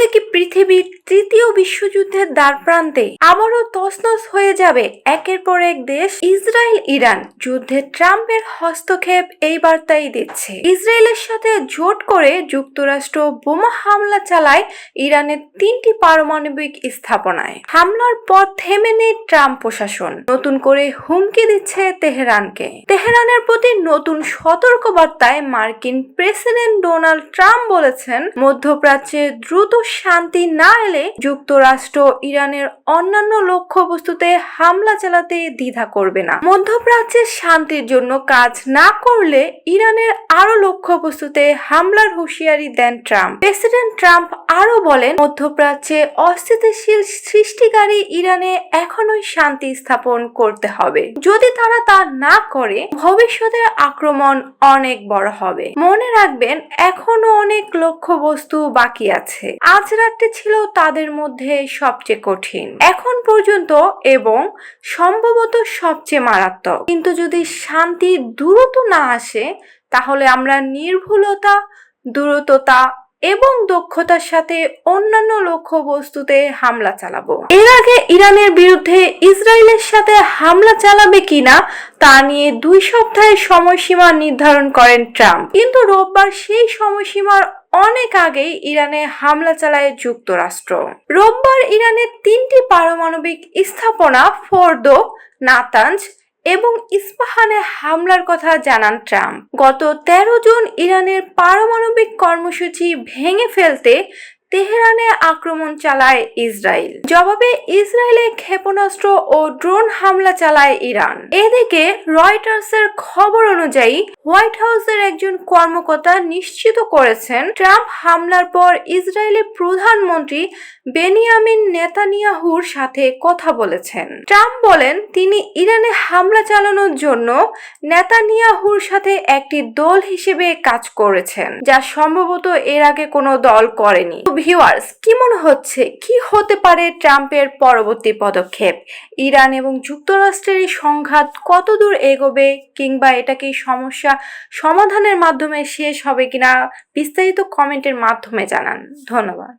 তাহলে কি পৃথিবীর তৃতীয় বিশ্বযুদ্ধের দ্বার প্রান্তে আবারও তছনছ হয়ে যাবে? একের পর এক দেশ, ইসরায়েল, ইরান। যুদ্ধে ট্রাম্পের হস্তক্ষেপ এই বার্তাই দিচ্ছে। ইসরায়েলের সাথে জোট করে যুক্তরাষ্ট্র বোমা হামলা চালায় ইরানের তিনটি পারমাণবিক স্থাপনায়। হামলার পর থেমে নেই ট্রাম্প প্রশাসন। নতুন করে হুমকি দিচ্ছে তেহরানকে। তেহরানের প্রতি নতুন সতর্কবার্তায় মার্কিন প্রেসিডেন্ট ডোনাল্ড ট্রাম্প বলেছেন, মধ্যপ্রাচ্যে দ্রুত শান্তি না এলে যুক্তরাষ্ট্র ইরানের অন্যান্য লক্ষ্যবস্তুতে হামলা চালাতে দ্বিধা করবে না। মধ্যপ্রাচ্যের শান্তির জন্য কাজ না করলে ইরানের আরও লক্ষ্যবস্তুতে হামলার হুঁশিয়ারি দেন ট্রাম্প। প্রেসিডেন্ট ট্রাম্প আরও বলেন, মধ্যপ্রাচ্যে অস্থিতিশীল সৃষ্টিকারী ইরানে এখনোই শান্তি স্থাপন করতে হবে। যদি তারা তা না করে, ভবিষ্যতের আক্রমণ অনেক বড় হবে। মনে রাখবেন এখনও অনেক লক্ষ্যবস্তু বাকি আছে। আজ রাতটি ছিল তাদের মধ্যে সবচেয়ে কঠিন। এখন পর্যন্ত এবং সম্ভবত সবচেয়ে মারাত্মক। কিন্তু যদি শান্তি দ্রুত না আসে, তাহলে আমরা নির্ভুলতা দ্রুততা এবং দক্ষতার সাথে অন্যান্য লক্ষ্যবস্তুতে হামলা চালাবো। এর আগে ইরানের বিরুদ্ধে ইসরায়েলের সাথে হামলা চালাবে কিনা, তা নিয়ে দুই সপ্তাহের সময়সীমা নির্ধারণ করেন ট্রাম্প। কিন্তু রোববার সেই সময়সীমার অনেক আগেই ইরানে হামলা চালায় যুক্তরাষ্ট্র। রোববার ইরানের তিনটি পারমাণবিক স্থাপনা, ফর্দো, নাতাঞ্জ এবং ইস্পাহানে হামলার কথা জানান ট্রাম্প। গত তেরো জুন ইরানের পারমাণবিক কর্মসূচি ভেঙে ফেলতে তেহরানে আক্রমণ চালায় ইসরায়েল। জবাবে ইসরায়েলে ক্ষেপণাস্ত্র ও ড্রোন হামলা চালায় ইরান। এদিকে রয়টার্সের খবর অনুযায়ী হোয়াইট হাউসের একজন কর্মকর্তা নিশ্চিত করেছেন, ট্রাম্প হামলার পর ইসরায়েলের প্রধানমন্ত্রী বেনিয়ামিন নেতানিয়াহুর সাথে কথা বলেছেন। ট্রাম্প বলেন, তিনি ইরানে হামলা চালানোর জন্য নেতানিয়াহুর সাথে একটি দল হিসেবে কাজ করেছেন, যা সম্ভবত এর আগে কোনো দল করেনি। ভিউয়ার্স কি মনে হচ্ছে? কি হতে পারে ট্রাম্পের পরবর্তী পদক্ষেপ? ইরান এবং যুক্তরাষ্ট্রের এই সংঘাত কতদূর এগোবে কিংবা এটা কি সমস্যা সমাধানের মাধ্যমে শেষ হবে কিনা বিস্তারিত কমেন্টের মাধ্যমে জানান। ধন্যবাদ।